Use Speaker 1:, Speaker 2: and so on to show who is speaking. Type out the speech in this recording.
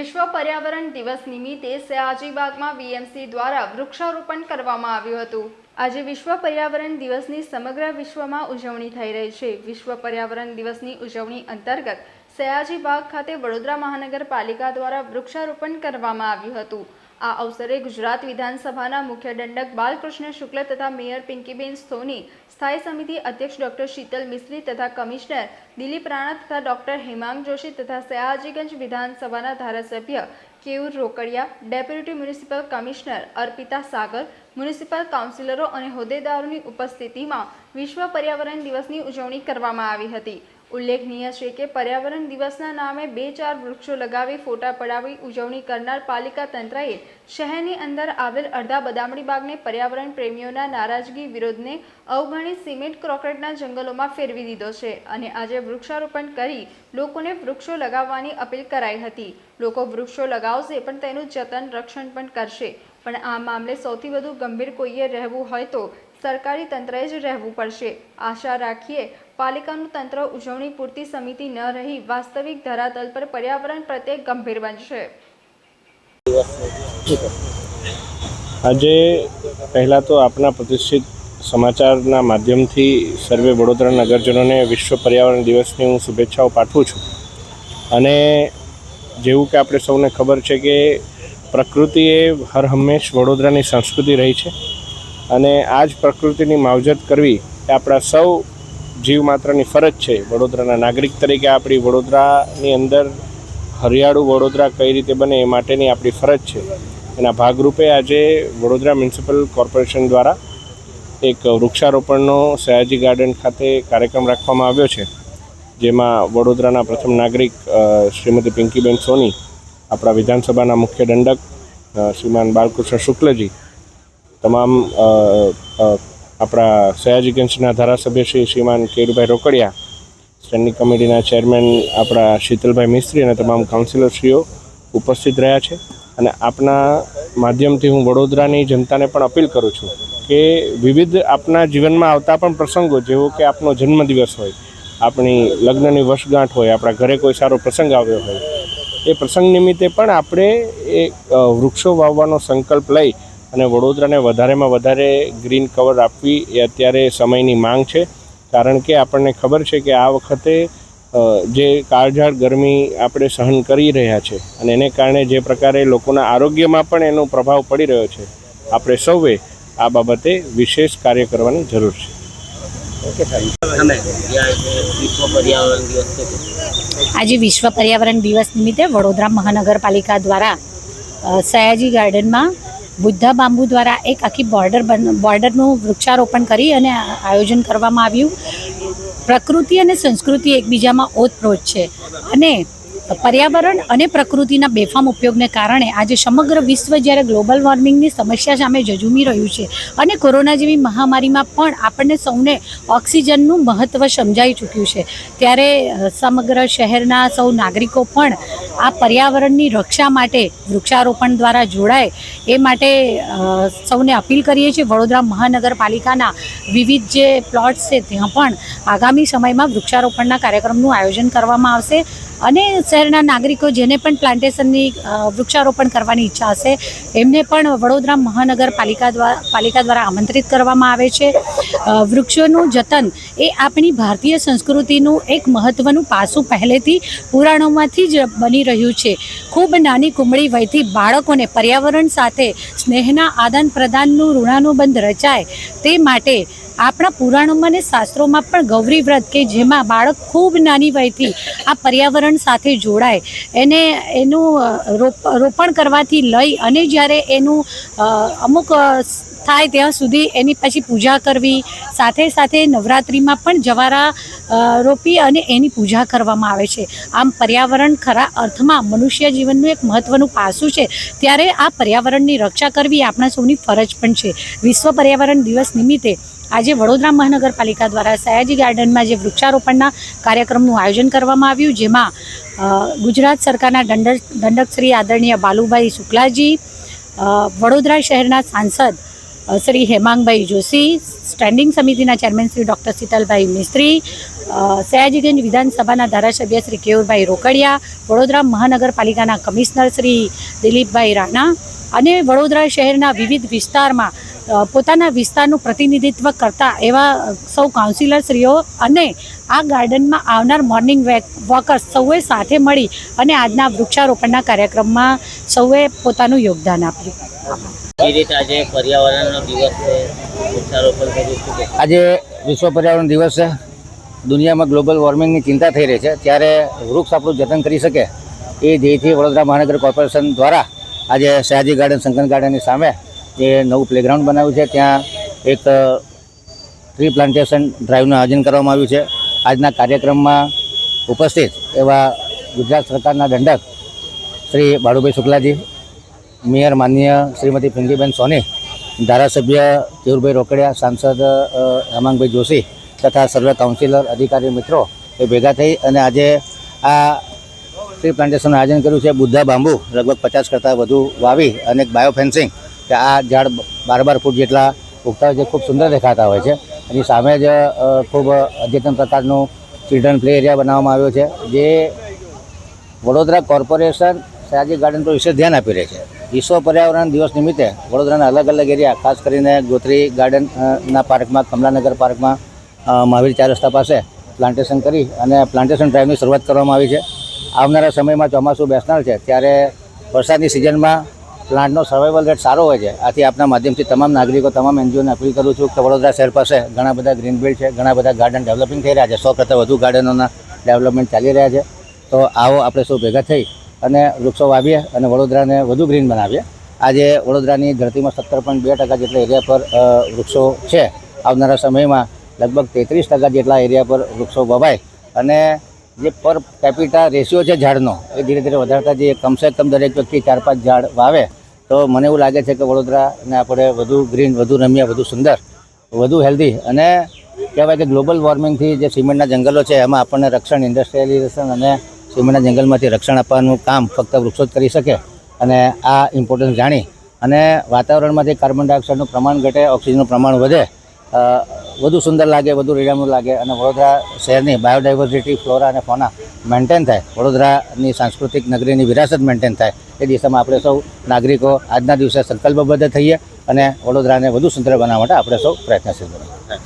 Speaker 1: વિશ્વ પર્યાવરણ દિવસ નિમિત્તે સયાજીબાગમાં વીએમસી દ્વારા વૃક્ષારોપણ કરવામાં આવ્યું હતું. આજે વિશ્વ પર્યાવરણ દિવસની સમગ્ર વિશ્વમાં ઉજવણી થઈ રહી છે. વિશ્વ પર્યાવરણ દિવસની ઉજવણી અંતર્ગત સયાજીબાગ ખાતે વડોદરા મહાનગરપાલિકા દ્વારા વૃક્ષારોપણ કરવામાં આવ્યું હતું. આ અવસરે ગુજરાત વિધાનસભાના મુખ્ય દંડક બાલકૃષ્ણ શુક્લ તથા મેયર પિંકીબેન સોની, સ્થાયી સમિતિ અધ્યક્ષ ડોક્ટર શીતલ મિસ્ત્રી તથા કમિશનર દિલીપ રાણા તથા ડોક્ટર હેમાંગ જોશી તથા સયાજીગંજ વિધાનસભાના ધારાસભ્ય Keyur Rokadia, deputy municipal commissioner Arpita Sagar, municipal કાઉન્સિલરો અને હોદ્દેદારોની ઉપસ્થિતિમાં વિશ્વ પર્યાવરણ દિવસની ઉજવણી કરવામાં આવી હતી. ઉલ્લેખનીય છે કે પર્યાવરણ દિવસના નામે બે ચાર વૃક્ષો લગાવી, ફોટા પડાવી, ઉજવણી કરનાર પાલિકા તંત્રએ શહેરની અંદર આવેલ અડધા બદામડી બાગને પર્યાવરણ પ્રેમીઓના નારાજગી વિરોધને અવગણી સિમેન્ટ ક્રોકરેટના જંગલોમાં ફેરવી દીધો છે અને આજે વૃક્ષારોપણ કરી લોકોને વૃક્ષો લગાવવાની અપીલ કરાઈ હતી. લોકો વૃક્ષો લગાવશે પણ તેનું જતન, રક્ષણ પણ કરશે. પણ આ મામલે સૌથી વધુ ગંભીર કોઈએ રહેવું હોય તો સરકારી તંત્રએ જ રહેવું પડશે. આશા રાખીએ, પાલિકાનું તંત્ર ઉજવણી પૂરતી સમિતિ ન રહી, વાસ્તવિક ધરાતલ પર પર્યાવરણ પ્રત્યે ગંભીર બનશે.
Speaker 2: આજે પહેલાં તો આપના પ્રતિષ્ઠિત સમાચારના માધ્યમથી સર્વે વડોદરા નગરજનોને વિશ્વ પર્યાવરણ દિવસની હું શુભેચ્છાઓ પાઠવું છું. અને જેવું કે આપણે સૌને ખબર છે કે પ્રકૃતિ એ હર હંમેશ વડોદરાની સંસ્કૃતિ રહી છે. અને આ જ પ્રકૃતિની માવજત કરવી એ આપણા સૌ જીવ માત્રની ફરજ છે. વડોદરાના નાગરિક તરીકે આપણી વડોદરાની અંદર હરિયાળું વડોદરા કઈ રીતે બને એ માટેની આપણી ફરજ છે. એના ભાગરૂપે આજે વડોદરા મ્યુનિસિપલ કોર્પોરેશન દ્વારા એક વૃક્ષારોપણનો સયાજી ગાર્ડન ખાતે કાર્યક્રમ રાખવામાં આવ્યો છે, જેમાં વડોદરાના પ્રથમ નાગરિક શ્રીમતી પિંકીબેન સોની, આપણા વિધાનસભાના મુખ્ય દંડક શ્રીમાન બાલકૃષ્ણ શુક્લજી તમામ આપણા સયાજી સયાજીગંજના ધારાસભ્ય શ્રી શ્રીમાન કેરુભાઈ રોકડિયા, સ્ટેન્ડિંગ કમિટીના ચેરમેન આપણા શીતલભાઈ મિસ્ત્રી અને તમામ કાઉન્સિલરશ્રીઓ ઉપસ્થિત રહ્યા છે. અને આપના માધ્યમથી હું વડોદરાની જનતાને પણ અપીલ કરું છું કે વિવિધ આપના જીવનમાં આવતા પણ પ્રસંગો, જેવો કે આપનો જન્મદિવસ હોય, આપણી લગ્નની વર્ષગાંઠ હોય, આપણા ઘરે કોઈ સારો પ્રસંગ આવ્યો હોય, એ પ્રસંગ નિમિત્તે પણ આપણે એ વૃક્ષો વાવવાનો સંકલ્પ લઈ અને વડોદરાને વધારેમાં વધારે ગ્રીન કવર આપવી એ અત્યારે સમયની માંગ છે. કારણ કે આપણને ખબર છે કે આ વખતે જે કાળઝાળ ગરમી આપણે સહન કરી રહ્યા છે અને એને કારણે જે પ્રકારે લોકોના આરોગ્યમાં પણ એનો પ્રભાવ પડી રહ્યો છે આપણે સૌએ આ બાબતે વિશેષ કાર્ય કરવાની જરૂર છે.
Speaker 3: આજે વિશ્વ પર્યાવરણ દિવસ નિમિત્તે વડોદરા મહાનગરપાલિકા દ્વારા સયાજી ગાર્ડનમાં બુદ્ધા બાંબુ દ્વારા એક આખી બોર્ડર બોર્ડરનું વૃક્ષારોપણ કરી અને આયોજન કરવામાં આવ્યું. પ્રકૃતિ અને સંસ્કૃતિ એકબીજામાં ઓતપ્રોત છે. અને પર્યાવરણ અને પ્રકૃતિના બેફામ ઉપયોગને કારણે આજે સમગ્ર વિશ્વ જ્યારે ગ્લોબલ વોર્મિંગની સમસ્યા સામે ઝઝૂમી રહ્યું છે અને કોરોના જેવી મહામારીમાં પણ આપણને સૌને ઓક્સિજનનું મહત્ત્વ સમજાઈ ચૂક્યું છે, ત્યારે સમગ્ર શહેરના સૌ નાગરિકો પણ આ પર્યાવરણની રક્ષા માટે વૃક્ષારોપણ દ્વારા જોડાય એ માટે સૌને અપીલ કરીએ છીએ. વડોદરા મહાનગરપાલિકાના વિવિધ જે પ્લોટ્સ છે, ત્યાં પણ આગામી સમયમાં વૃક્ષારોપણના કાર્યક્રમનું આયોજન કરવામાં આવશે અને શહેરના નાગરિકો જેને પણ પ્લાન્ટેશનની વૃક્ષારોપણ કરવાની ઈચ્છા હશે, એમને પણ વડોદરા મહાનગરપાલિકા દ્વારા, પાલિકા દ્વારા આમંત્રિત કરવામાં આવે છે. વૃક્ષોનું જતન એ આપણી ભારતીય સંસ્કૃતિનું એક મહત્ત્વનું પાસું પહેલેથી પુરાણોમાંથી જ બની રહ્યું છે. ખૂબ નાની કુમળી વયથી બાળકોને પર્યાવરણ સાથે સ્નેહના આદાન પ્રદાનનું ઋણાનુબંધ રચાય તે માટે આપણા પુરાણોમાં અને શાસ્ત્રોમાં પણ ગૌરી વ્રત કે જેમાં બાળક ખૂબ નાની વયથી આ પર્યાવરણ સાથે જોડાય, એને એનું રોપ, રોપણ કરવાથી લઈ અને જ્યારે એનું અમુક થાય ત્યાં સુધી એની પછી પૂજા કરવી, સાથે સાથે નવરાત્રિમાં પણ જવારા રોપી અને એની પૂજા કરવામાં આવે છે. આમ પર્યાવરણ ખરા અર્થમાં મનુષ્ય જીવનનું એક મહત્ત્વનું પાસું છે. ત્યારે આ પર્યાવરણની રક્ષા કરવી આપણા સૌની ફરજ પણ છે. વિશ્વ પર્યાવરણ દિવસ નિમિત્તે આજે વડોદરા મહાનગરપાલિકા દ્વારા સયાજી ગાર્ડનમાં જે વૃક્ષારોપણના કાર્યક્રમનું આયોજન કરવામાં આવ્યું, જેમાં ગુજરાત સરકારના દંડક દંડક શ્રી આદરણીય બાલુભાઈ શુક્લાજી વડોદરા શહેરના સાંસદ શ્રી હેમાંગભાઈ જોશી, સ્ટેન્ડિંગ સમિતિના ચેરમેન શ્રી ડૉક્ટર શીતલભાઈ મિસ્ત્રી સયાજીગંજ વિધાનસભાના ધારાસભ્ય શ્રી કેયુરભાઈ રોકડિયા, વડોદરા મહાનગરપાલિકાના કમિશનર શ્રી દિલીપભાઈ રાણા અને વડોદરા શહેરના વિવિધ વિસ્તારમાં પોતાના વિસ્તારનું પ્રતિનિધિત્વ કરતા એવા સૌ કાઉન્સિલરશ્રીઓ અને આ ગાર્ડનમાં આવનાર મોર્નિંગ વોકર્સ સૌએ સાથે મળી અને આજના વૃક્ષારોપણના કાર્યક્રમમાં સૌએ પોતાનું યોગદાન આપ્યું
Speaker 4: આજે પર્યાવરણનો દિવસ છે વૃક્ષારોપણ કર્યું શું કહેશો?
Speaker 5: આજે વિશ્વ પર્યાવરણ દિવસ છે દુનિયામાં ગ્લોબલ વોર્મિંગની ચિંતા થઈ રહી છે ત્યારે વૃક્ષ આપણું જતન કરી શકે એ ધ્યેયથી વડોદરા મહાનગર કોર્પોરેશન દ્વારા આજે સયાજી ગાર્ડન શંકર ગાર્ડનની સામે જે નવું પ્લેગ્રાઉન્ડ બનાવ્યું છે, ત્યાં એક ટ્રી પ્લાન્ટેશન ડ્રાઈવનું આયોજન કરવામાં આવ્યું છે. આજના કાર્યક્રમમાં ઉપસ્થિત એવા ગુજરાત સરકારના દંડક શ્રી બાળુભાઈ શુક્લાજી, મેયર માનનીય શ્રીમતી પિંકીબેન સોની, ધારાસભ્ય કેયુરભાઈ રોકડિયા, સાંસદ હેમાંગભાઈ જોશી તથા સર્વે કાઉન્સિલર અધિકારી મિત્રો એ ભેગા થઈ અને આજે આ ટ્રી પ્લાન્ટેશનનું આયોજન કર્યું છે. બુદ્ધા બાંબુ લગભગ પચાસ કરતાં વધુ વાવી અને બાયો ફેન્સિંગ કે આ ઝાડ બાર બાર ફૂટ જેટલા ઉગતા હોય છે, ખૂબ સુંદર દેખાતા હોય છે. એની સામે જ ખૂબ અદ્યતન પ્રકારનું ચિલ્ડ્રન પ્લે એરિયા બનાવવામાં આવ્યો છે, જે વડોદરા કોર્પોરેશન સયાજી ગાર્ડન પર વિશેષ ધ્યાન આપી રહી છે. વિશ્વ પર્યાવરણ દિવસ નિમિત્તે વડોદરાના અલગ અલગ એરિયા, ખાસ કરીને ગોત્રી ગાર્ડનના પાર્કમાં, કમલાનગર પાર્કમાં મહાવીર ચાર રસ્તા પાસે પ્લાન્ટેશન કરી અને પ્લાન્ટેશન ડ્રાઈવની શરૂઆત કરવામાં આવી છે. આવનારા સમયમાં ચોમાસું બેસનાર છે, ત્યારે વરસાદની સિઝનમાં પ્લાન્ટનો સર્વાઈવલ રેટ સારો હોય છે. આથી આપના માધ્યમથી તમામ નાગરિકો, તમામ એનજીઓને અપીલ કરું છું કે વડોદરા શહેર પાસે ઘણા બધા ગ્રીન બિલ્ડ છે, ઘણા બધા ગાર્ડન ડેવલપિંગ થઈ રહ્યા છે. સો કરતાં વધુ ગાર્ડનોના ડેવલપમેન્ટ ચાલી રહ્યા છે. તો આવો આપણે સૌ ભેગા થઈ અને વૃક્ષો વાવીએ અને વડોદરાને વધુ ગ્રીન બનાવીએ. આજે વડોદરાની ધરતીમાં સત્તર પોઈન્ટ બે ટકા જેટલા એરિયા પર વૃક્ષો છે. આવનારા સમયમાં લગભગ તેત્રીસ ટકા જેટલા એરિયા પર વૃક્ષો વવાય. અને જે પર કેપિટા રેશિયો છે ઝાડનો, એ ધીરે ધીરે વધારતા જઈએ. કમસે કમ દરેક વ્યક્તિ ચાર પાંચ ઝાડ વાવે. તો મને એવું લાગે છે કે વડોદરાને આપણે વધુ ગ્રીન વધુ રમ્ય, વધુ સુંદર, વધુ હેલ્ધી અને કહેવાય કે ગ્લોબલ વોર્મિંગથી જે સિમેન્ટના જંગલો છે, એમાં આપણને રક્ષણ ઇન્ડસ્ટ્રીયલાઇઝેશન અને સિમેન્ટના જંગલમાંથી રક્ષણ આપવાનું કામ ફક્ત વૃક્ષો જ કરી શકે અને આ ઇમ્પોર્ટન્સ જાણી અને વાતાવરણમાંથી કાર્બન ડાયોક્સાઇડનું પ્રમાણ ઘટે ઓક્સિજનનું પ્રમાણ વધે વધુ સુંદર લાગે, વધુ રીડામણું લાગે અને વડોદરા શહેરની બાયોડાયવર્સિટી ફ્લોરા અને ફોના મેન્ટેન થાય. વડોદરાની સાંસ્કૃતિક નગરીની વિરાસત મેન્ટેન થાય. એ દિશામાં આપણે સૌ નાગરિકો આજના દિવસે સંકલ્પબદ્ધ થઈએ અને વડોદરાને વધુ સુંદર બનાવવા માટે આપણે સૌ પ્રયત્નશીલ બનીએ.